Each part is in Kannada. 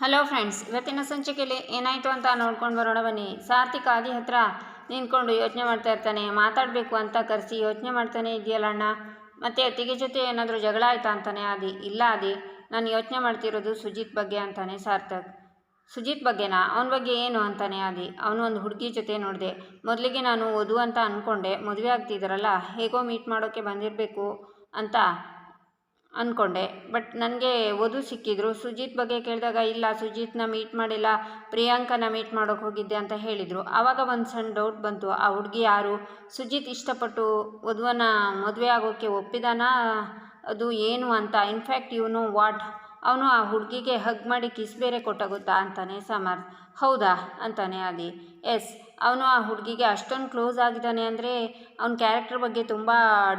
ಹಲೋ ಫ್ರೆಂಡ್ಸ್, ಇವತ್ತಿನ ಸಂಚಿಕೆಯಲ್ಲಿ ಏನಾಯಿತು ಅಂತ ನೋಡ್ಕೊಂಡು ಬರೋಣ ಬನ್ನಿ. ಸಾರ್ಥಿಕ ಆದಿ ಹತ್ರ ನಿಂತ್ಕೊಂಡು ಯೋಚನೆ ಮಾಡ್ತಾ ಇರ್ತಾನೆ. ಮಾತಾಡಬೇಕು ಅಂತ ಕರೆಸಿ ಯೋಚನೆ ಮಾಡ್ತಾನೆ ಇದೆಯಲ್ಲ ಅಣ್ಣ? ಮತ್ತು ಅತ್ತಿಗೆ ಜೊತೆ ಏನಾದರೂ ಜಗಳ ಆಯ್ತಾ ಅಂತಾನೆ ಆದಿ. ಇಲ್ಲ ಆದಿ, ನಾನು ಯೋಚನೆ ಮಾಡ್ತಿರೋದು ಸುಜಿತ್ ಬಗ್ಗೆ ಅಂತಾನೆ ಸಾರ್ಥಕ್. ಸುಜಿತ್ ಬಗ್ಗೆನಾ? ಅವನ ಬಗ್ಗೆ ಏನು ಅಂತಾನೆ ಆದಿ. ಅವನು ಒಂದು ಹುಡುಗಿ ಜೊತೆ ನೋಡಿದೆ. ಮೊದಲಿಗೆ ನಾನು ಓದು ಅಂತ ಅಂದ್ಕೊಂಡೆ ಮದುವೆ ಆಗ್ತಿದ್ದಾರಲ್ಲ ಹೇಗೋ ಮೀಟ್ ಮಾಡೋಕ್ಕೆ ಬಂದಿರಬೇಕು ಅಂತ ಅಂದ್ಕೊಂಡೆ ಬಟ್ ನನಗೆ ವಧು ಸಿಕ್ಕಿದ್ರು. ಸುಜಿತ್ ಬಗ್ಗೆ ಕೇಳಿದಾಗ, ಇಲ್ಲ, ಸುಜಿತ್ನ ಮೀಟ್ ಮಾಡಿಲ್ಲ, ಪ್ರಿಯಾಂಕನ ಮೀಟ್ ಮಾಡೋಕೆ ಹೋಗಿದ್ದೆ ಅಂತ ಹೇಳಿದರು. ಆವಾಗ ಒಂದು ಸಣ್ಣ ಡೌಟ್ ಬಂತು. ಆ ಹುಡುಗಿ ಯಾರು? ಸುಜಿತ್ ಇಷ್ಟಪಟ್ಟು ವಧುವನ್ನು ಮದುವೆ ಆಗೋಕ್ಕೆ ಒಪ್ಪಿದಾನ? ಅದು ಏನು ಅಂತ. ಇನ್ಫ್ಯಾಕ್ಟ್ ಇವನು ವಾಟ್ ಅವನು ಆ ಹುಡುಗಿಗೆ ಹಗ್ ಮಾಡಿ ಕಿಸ್ ಬೇರೆ ಕೊಟ್ಟ ಗೊತ್ತಾ ಅಂತಾನೆ ಸಮರ್ ಹೌದಾ? ಅಂತಾನೆ ಆದಿ. ಎಸ್ ಅವನು ಆ ಹುಡುಗಿಗೆ ಅಷ್ಟೊಂದು ಕ್ಲೋಸ್ ಆಗಿದ್ದಾನೆ ಅಂದರೆ ಅವನ ಕ್ಯಾರೆಕ್ಟರ್ ಬಗ್ಗೆ ತುಂಬ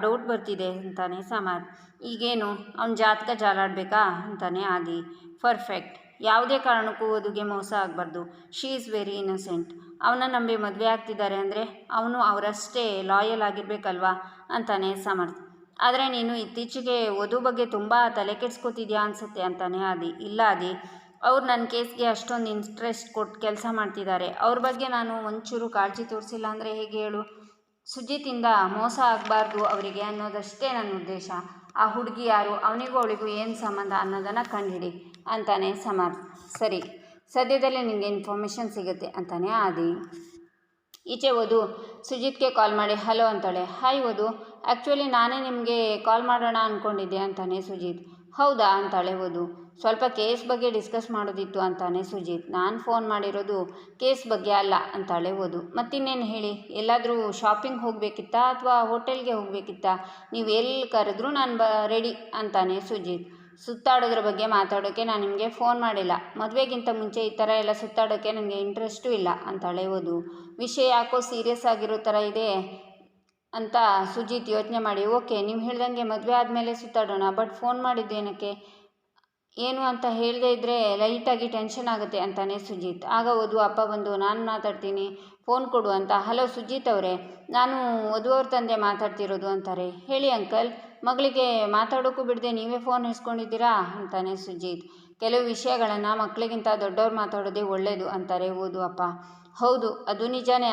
ಡೌಟ್ ಬರ್ತಿದೆ ಅಂತಾನೆ ಸಮರ್ ಈಗೇನು? ಅವನ ಜಾತಕ ಜಾಲಾಡಬೇಕಾ? ಅಂತಾನೆ ಆದಿ. ಪರ್ಫೆಕ್ಟ್ ಯಾವುದೇ ಕಾರಣಕ್ಕೂ ವಧುಗೆ ಮೋಸ ಆಗಬಾರ್ದು. ಶೀ ಈಸ್ ವೆರಿ ಇನ್ನೋಸೆಂಟ್ ಅವನ ನಂಬಿ ಮದುವೆ ಆಗ್ತಿದ್ದಾರೆ ಅಂದರೆ ಅವನು ಅವರಷ್ಟೇ ಲಾಯಲ್ ಆಗಿರಬೇಕಲ್ವಾ? ಅಂತಾನೆ ಸಮರ್ಥ್. ಆದರೆ ನೀನು ಇತ್ತೀಚೆಗೆ ವಧು ಬಗ್ಗೆ ತುಂಬ ತಲೆ ಕೆಡ್ಸ್ಕೊತಿದ್ಯಾ ಅನಿಸುತ್ತೆ ಅಂತಾನೆ ಆದಿ. ಇಲ್ಲ ಆದಿ. ಅವ್ರು ನನ್ನ ಕೇಸ್ಗೆ ಅಷ್ಟೊಂದು ಇಂಟ್ರೆಸ್ಟ್ ಕೊಟ್ಟು ಕೆಲಸ ಮಾಡ್ತಿದ್ದಾರೆ ಅವ್ರ ಬಗ್ಗೆ ನಾನು ಒಂಚೂರು ಕಾಳಜಿ ತೋರಿಸಿಲ್ಲ ಅಂದರೆ ಹೇಗೆ ಹೇಳು? ಸುಜಿತಿಂದ ಮೋಸ ಆಗಬಾರ್ದು ಅವರಿಗೆ ಅನ್ನೋದಷ್ಟೇ ನನ್ನ ಉದ್ದೇಶ. ಆ ಹುಡುಗಿ ಯಾರು? ಅವನಿಗೂ ಅವಳಿಗೂ ಏನು ಸಂಬಂಧ ಅನ್ನೋದನ್ನು ಕಂಡುಹಿಡಿ ಅಂತಾನೆ ಸಮರ್. ಸರಿ. ಸದ್ಯದಲ್ಲೇ ನಿಮಗೆ ಇನ್ಫಾರ್ಮೇಷನ್ ಸಿಗುತ್ತೆ ಅಂತಾನೆ ಆದಿ. ಈಚೆ ಓದು. ಸುಜಿತ್ಗೆ ಕಾಲ್ ಮಾಡಿ ಹಲೋ ಅಂತಾಳೆ. ಹಾಯ್ ಓದು. ಆ್ಯಕ್ಚುಲಿ ನಾನೇ ನಿಮಗೆ ಕಾಲ್ ಮಾಡೋಣ ಅಂದ್ಕೊಂಡಿದ್ದೆ ಅಂತಾನೆ ಸುಜಿತ್. ಹೌದಾ? ಅಂತಾಳೆ ಓದು. ಸ್ವಲ್ಪ ಕೇಸ್ ಬಗ್ಗೆ ಡಿಸ್ಕಸ್ ಮಾಡೋದಿತ್ತು ಅಂತಾನೆ ಸುಜಿತ್. ನಾನು ಫೋನ್ ಮಾಡಿರೋದು ಕೇಸ್ ಬಗ್ಗೆ ಅಲ್ಲ ಅಂತಾಳೆ ಓದು. ಮತ್ತಿನ್ನೇನು ಹೇಳಿ? ಎಲ್ಲಾದರೂ ಶಾಪಿಂಗ್ ಹೋಗಬೇಕಿತ್ತಾ ಅಥವಾ ಹೋಟೆಲ್ಗೆ ಹೋಗಬೇಕಿತ್ತಾ? ನೀವು ಎಲ್ಲಿ ಕರೆದ್ರೂ ನಾನು ಬ ರೆಡಿ ಅಂತಾನೆ ಸುಜಿತ್. ಸುತ್ತಾಡೋದ್ರ ಬಗ್ಗೆ ಮಾತಾಡೋಕ್ಕೆ ನಾನು ನಿಮಗೆ ಫೋನ್ ಮಾಡಿಲ್ಲ. ಮದುವೆಗಿಂತ ಮುಂಚೆ ಈ ಥರ ಎಲ್ಲ ಸುತ್ತಾಡೋಕ್ಕೆ ನನಗೆ ಇಂಟ್ರೆಸ್ಟು ಇಲ್ಲ ಅಂತಾಳೆ ಓದು ವಿಷಯ ಯಾಕೋ ಸೀರಿಯಸ್ ಆಗಿರೋ ಥರ ಇದೆ ಅಂತ ಸುಜಿತ್ ಯೋಚನೆ ಮಾಡಿ, ಓಕೆ, ನೀವು ಹೇಳ್ದಂಗೆ ಮದುವೆ ಆದಮೇಲೆ ಸುತ್ತಾಡೋಣ ಬಟ್ ಫೋನ್ ಮಾಡಿದ್ದೇನಕ್ಕೆ ಏನು ಅಂತ ಹೇಳದೇ ಇದ್ದರೆ ಲೈಟಾಗಿ ಟೆನ್ಷನ್ ಆಗುತ್ತೆ, ಅಂತಾನೆ ಸುಜಿತ್. ಆಗ ಓದು, ಅಪ್ಪ ಬಂದು, ನಾನು ಮಾತಾಡ್ತೀನಿ ಫೋನ್ ಕೊಡು ಅಂತ. ಹಲೋ ಸುಜಿತ್ ಅವರೇ, ನಾನು ಅವ್ರ ತಂದೆ ಮಾತಾಡ್ತಿರೋದು ಅಂತಾರೆ. ಹೇಳಿ ಅಂಕಲ್. ಮಗಳಿಗೆ ಮಾತಾಡೋಕ್ಕೂ ಬಿಡದೆ ನೀವೇ ಫೋನ್ ಇಸ್ಕೊಂಡಿದ್ದೀರಾ ಅಂತಾನೆ ಸುಜಿತ್. ಕೆಲವು ವಿಷಯಗಳನ್ನು ಮಕ್ಕಳಿಗಿಂತ ದೊಡ್ಡವ್ರು ಮಾತಾಡೋದೇ ಒಳ್ಳೆಯದು ಅಂತಾರೆ ಓದು ಅಪ್ಪ ಹೌದು, ಅದು ನಿಜಾನೇ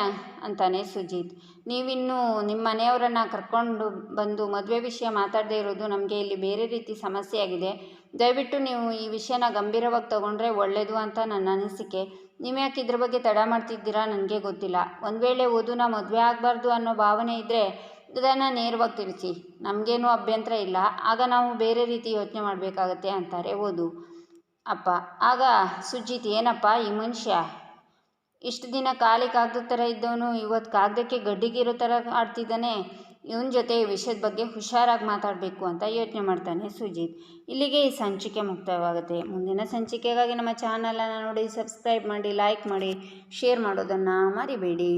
ಅಂತಾನೆ ಸುಜಿತ್. ನೀವಿನ್ನೂ ನಿಮ್ಮ ಮನೆಯವರನ್ನು ಕರ್ಕೊಂಡು ಬಂದು ಮದುವೆ ವಿಷಯ ಮಾತಾಡದೇ ಇರೋದು ನಮಗೆ ಇಲ್ಲಿ ಬೇರೆ ರೀತಿ ಸಮಸ್ಯೆಯಾಗಿದೆ. ದಯವಿಟ್ಟು ನೀವು ಈ ವಿಷಯನ ಗಂಭೀರವಾಗಿ ತಗೊಂಡ್ರೆ ಒಳ್ಳೆಯದು ಅಂತ ನನ್ನ ಅನಿಸಿಕೆ. ನೀವು ಯಾಕೆ ಇದ್ರ ಬಗ್ಗೆ ತಡ ಮಾಡ್ತಿದ್ದೀರಾ ನನಗೆ ಗೊತ್ತಿಲ್ಲ. ಒಂದು ವೇಳೆ ಓದುನ ಮದುವೆ ಆಗಬಾರ್ದು ಅನ್ನೋ ಭಾವನೆ ಇದ್ದರೆ ಅದನ್ನು ನೇರವಾಗಿ ತಿಳಿಸಿ. ನಮಗೇನು ಅಭ್ಯಂತರ ಇಲ್ಲ. ಆಗ ನಾವು ಬೇರೆ ರೀತಿ ಯೋಚನೆ ಮಾಡಬೇಕಾಗತ್ತೆ ಅಂತಾರೆ ಓದು. ಅಪ್ಪ, ಆಗ ಸುಜಿತ್, ಏನಪ್ಪ ಈ ಮನುಷ್ಯ? ಇಷ್ಟು ದಿನ ಕಾಲಿ ಕಾಗದ ಥರ ಇದ್ದವನು ಇವತ್ತು ಕಾಗದಕ್ಕೆ ಗಡ್ಡಿಗಿರೋ ಥರ ಆಡ್ತಿದ್ದಾನೆ. ಇವನ ಜೊತೆ ಈ ವಿಷಯದ ಬಗ್ಗೆ ಹುಷಾರಾಗಿ ಮಾತಾಡಬೇಕು ಅಂತ ಯೋಚನೆ ಮಾಡ್ತಾನೆ ಸುಜಿತ್. ಇಲ್ಲಿಗೆ ಈ ಸಂಚಿಕೆ ಮುಕ್ತಾಯವಾಗುತ್ತೆ ಮುಂದಿನ ಸಂಚಿಕೆಗಾಗಿ ನಮ್ಮ ಚಾನಲನ್ನು ನೋಡಿ, ಸಬ್ಸ್ಕ್ರೈಬ್ ಮಾಡಿ, ಲೈಕ್ ಮಾಡಿ, ಶೇರ್ ಮಾಡೋದನ್ನು ಮರಿಬೇಡಿ.